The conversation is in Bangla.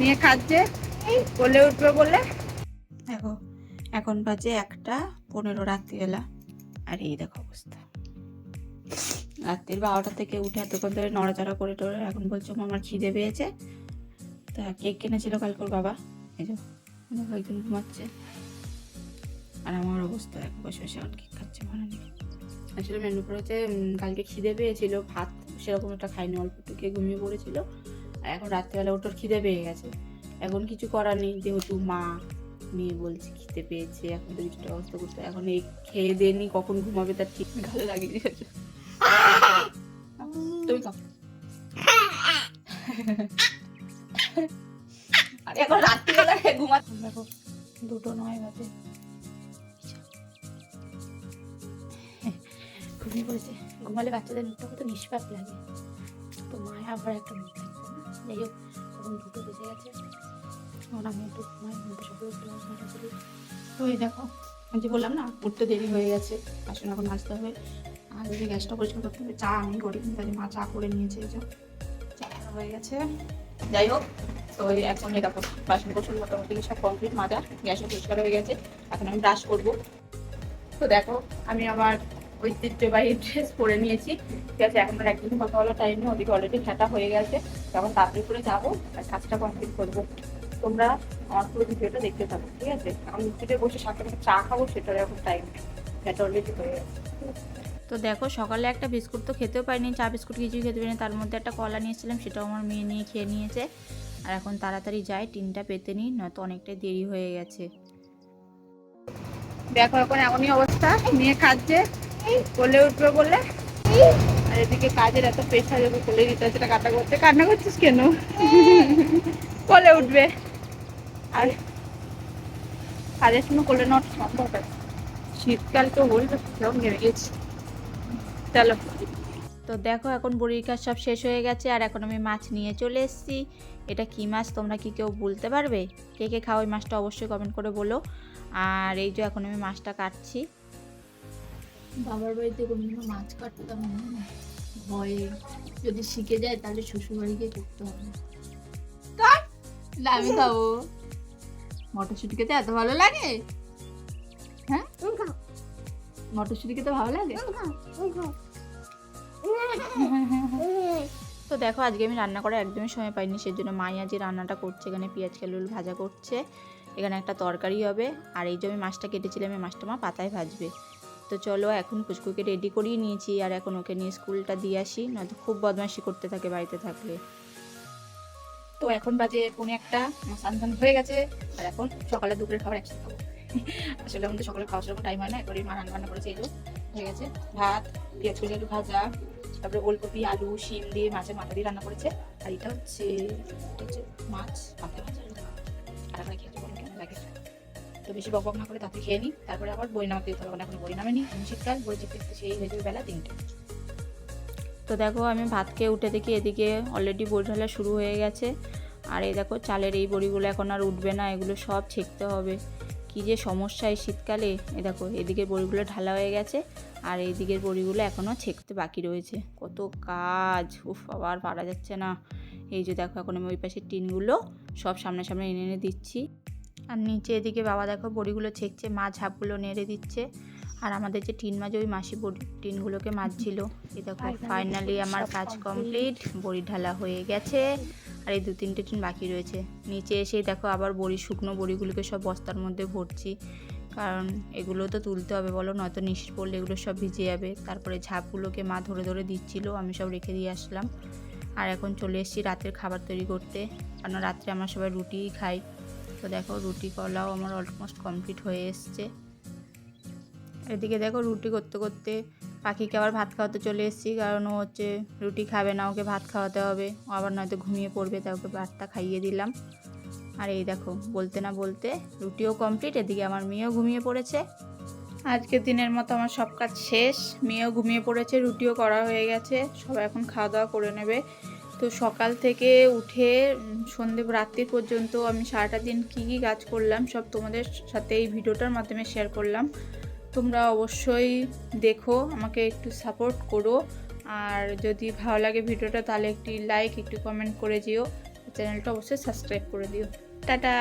নিয়ে খাচ্ছে, বলে উঠবে বলে। দেখো, এখন বাজে একটা পনেরো রাত্রিবেলা। আর এই দেখো অবস্থা। রাত্রির বারোটা থেকে উঠে এতক্ষণ ধরে নড়াচড়া করে টোরে এখন বলছো আমার খিদে পেয়েছে। তা কেক কিনেছিল কালকের বাবা। এই যে একজন ঘুমাচ্ছে। আর আমার অবস্থা এক বসে বসে এখন কেক খাচ্ছে, মনে নেই। আসলে মেনু করেছে কালকে খিদে পেয়েছিল, ভাত সেরকম একটা খাইনি, অল্প একটু খেয়ে ঘুমিয়ে পড়েছিল। আর এখন রাত্রিবেলা ওটার খিদে পেয়ে গেছে। এখন কিছু করার নেই যেহেতু মা মেয়ে বলছে খিদে পেয়েছে এখন তো কিছুটা ব্যবস্থা করতে এখন এই খেয়ে দিয়ে নি কখন ঘুমাবে তার ঠিক গালে লাগিয়ে দিয়েছে তুমি খাও। আরে এখন রাত্রিবেলা ঘুমা দেখো দুটো নয় বাজে। ঘুমিয়ে পড়েছে। ঘুমালে বাচ্চাদের মুখটা কত নিষ্পাপ লাগে। তো মায়ের আবার একটা মুখ। যাই হোক, তখন দুটো বেজে গেছে। এখন একটু ঘুমাই ঘুমটা সকালে উঠতে চলি তো এই দেখো, আমি যে বললাম না, উঠতে দেরি হয়ে গেছে বাসন এখন আসতে হবে। আর ওই যে গ্যাসটা পরিষ্কার করতে হবে, চা আমি করি, কিন্তু মা চা করে নিয়েছে, এই চা করা হয়ে গেছে। যাই হোক, তো ওই এখন এই বাসন কোসন মোটামুটি সব কমপ্লিট মাজা গ্যাসও পরিষ্কার হয়ে গেছে। এখন আমি ব্রাশ করব। তো দেখো, আমি আমার ঐতিহ্যবাহী ড্রেস পরে নিয়েছি। ঠিক আছে এখন আর একদিন কথা বলার টাইম নেই ওদিকে অলরেডি ঠাটা হয়ে গেছে। তখন তাড়াতাড়ি করে যাব আর কাজটা কমপ্লিট করব। তোমরা আমার পুরো ভিডিওটা দেখতে থাকো ঠিক আছে? আমি নিচে বসে সাথে সাথে চা খাব সেটার এখন টাইম নেই। সেটা অলরেডি হয়ে গেছে। তো দেখো সকালে একটা বিস্কুট তো খেতেও পারিনি চা বিস্কুট কিছুই খেতে পারিনি। তার মধ্যে একটা কলা নিয়েছিলাম সেটাও আমার মেয়ে নিয়ে খেয়ে নিয়েছে। আর এখন তাড়াতাড়ি যাই টিনটা পেতে নিই নয়তো অনেকটাই দেরি হয়ে গেছে। দেখো এখন এমনই অবস্থা নিয়ে খাচ্ছে বলে উঠবে বলে। আর এদিকে কাজের এত প্রেশার যদি বলে দিতে হচ্ছে কাটা করতে। কান্না করছিস কেন? বলে উঠবে। আর কাজের সময় করলে নট সম্ভব আছে শীতকাল তো বলবে সব নেমে গেছে। চলো। তো দেখো, এখন বড়ির কাজ সব শেষ হয়ে গেছে, আর এখন আমি মাছ নিয়ে চলে এসেছি। এটা কি মাছ, তোমরা কি কেউ বলতে পারবে? কে কে খাও ওই মাছটা অবশ্যই কমেন্ট করে বলো। আর এই যে এখন আমি মাছটা কাটছি। বাবার বাড়িতে কোনোদিনও মাছ কাটতাম না। ভয়ে যদি শিখে যায় তাহলে শ্বশুর বাড়িকে করতে হবে। আমি খাব। মটরশুটি খেতে এত ভালো লাগে? হ্যাঁ? মটরশুটি খেতে ভালো লাগে? তো দেখো আজকে আমি রান্না করার একদমই সময় পাইনি সেজন্য মাই আজ রান্নাটা করছে। এখানে পেঁয়াজ কালুল ভাজা করছে। এখানে একটা তরকারি হবে। আর এই যে আমি মাছটা কেটেছিলাম এই মাছটা মা পাতায় ভাজবে। তো চলো এখন পুচকুকে রেডি করিয়ে নিয়েছি আর এখন ওকে নিয়ে স্কুলটা দিয়ে আসি। নয়তো খুব বদমাশি করতে থাকে বাড়িতে থাকলে। তো এখন বাজে পৌনে একটা আমার হয়ে গেছে, আর এখন সকালে দুপুরের খাবার একসাথে খাব। আসলে আমাদের সকালে খাওয়ার সেরকম টাইম হয় না এবারে মা রান্না বান্না করেছে এগুলো হয়ে গেছে। ভাত, পেঁয়াজ কুচি আলু ভাজা, তারপরে ওলকপি, আলু, শিম দিয়ে মাছের মাথা দিয়ে রান্না করেছে, আর এটা হচ্ছে হচ্ছে মাছ মাথা ভাজা আর খেতে তো বেশি বক বক না করে তাতে খেয়ে নিই। তারপরে আবার বই নামাতে দিতে হবে এখন বই নামেনি শীতকাল বই চেপে সেই হয়ে যাবে বেলা তিনটে। তো দেখো, আমি ভাত খেয়ে উঠে দেখি এদিকে অলরেডি বড়ি ঢালা শুরু হয়ে গেছে। আর এই দেখো, চালের এই বড়িগুলো এখন আর উঠবে না, এগুলো সব ছেঁকতে হবে। কি যে সমস্যা এই শীতকালে। এ দেখো এদিকের বড়িগুলো ঢালা হয়ে গেছে, আর এই দিকের বড়িগুলো এখনও ছেঁকতে বাকি রয়েছে। কত কাজ! উফ, আবার পারা যাচ্ছে না। এই যে দেখো, এখন আমি ওই পাশের টিনগুলো সব সামনে সামনে এনে এনে দিচ্ছি। আর নিচে এদিকে বাবা দেখো বড়িগুলো ছেঁকছে মা ঝাপগুলো নেড়ে দিচ্ছে। আর আমাদের যে টিন মাঝে ওই মাসি বড়ি টিনগুলোকে মাজছিল এই দেখো ফাইনালি আমার কাজ কমপ্লিট বড়ি ঢালা হয়ে গেছে। আর এই দু তিনটে টিন বাকি রয়েছে। নিচে এসেই দেখো আবার বড়ি শুকনো বড়িগুলোকে সব বস্তার মধ্যে ভরছি। কারণ এগুলো তো তুলতে হবে বলো নয়তো নিশ্চিত পড়লে এগুলো সব ভিজে যাবে। তারপরে ঝাপগুলোকে মা ধরে ধরে দিচ্ছিল আমি সব রেখে দিয়ে আসলাম। আর এখন চলে এসেছি রাতের খাবার তৈরি করতে। কারণ রাত্রে আমরা সবাই রুটিই খাই। তো দেখো রুটি কলাও আমার অলমোস্ট কমপ্লিট হয়ে এসছে। এদিকে দেখো রুটি করতে করতে পাখিকে আবার ভাত খাওয়াতে চলে এসেছি, কারণ ও হচ্ছে রুটি খাবে না, ওকে ভাত খাওয়াতে হবে। ও আবার নয়তো ঘুমিয়ে পড়বে, তাই ওকে ভাতটা খাইয়ে দিলাম। আর এই দেখো, বলতে না বলতে রুটিও কমপ্লিট এদিকে আমার মেয়েও ঘুমিয়ে পড়েছে। আজকের দিনের মতো আমার সব কাজ শেষ, মেয়েও ঘুমিয়ে পড়েছে, রুটিও করা হয়ে গেছে, সবাই এখন খাওয়া দাওয়া করে নেবে। তো সকাল থেকে উঠে সন্ধে রাত্রি পর্যন্ত আমি সারাটা দিন কী কী কাজ করলাম সব তোমাদের সাথে এই ভিডিওটার মাধ্যমে শেয়ার করলাম। তোমরা অবশ্যই দেখো, আমাকে একটু সাপোর্ট করো। আর যদি ভালো লাগে ভিডিওটা তাহলে একটি লাইক একটু কমেন্ট করে দিও চ্যানেলটা অবশ্যই সাবস্ক্রাইব করে দিও। টাটা!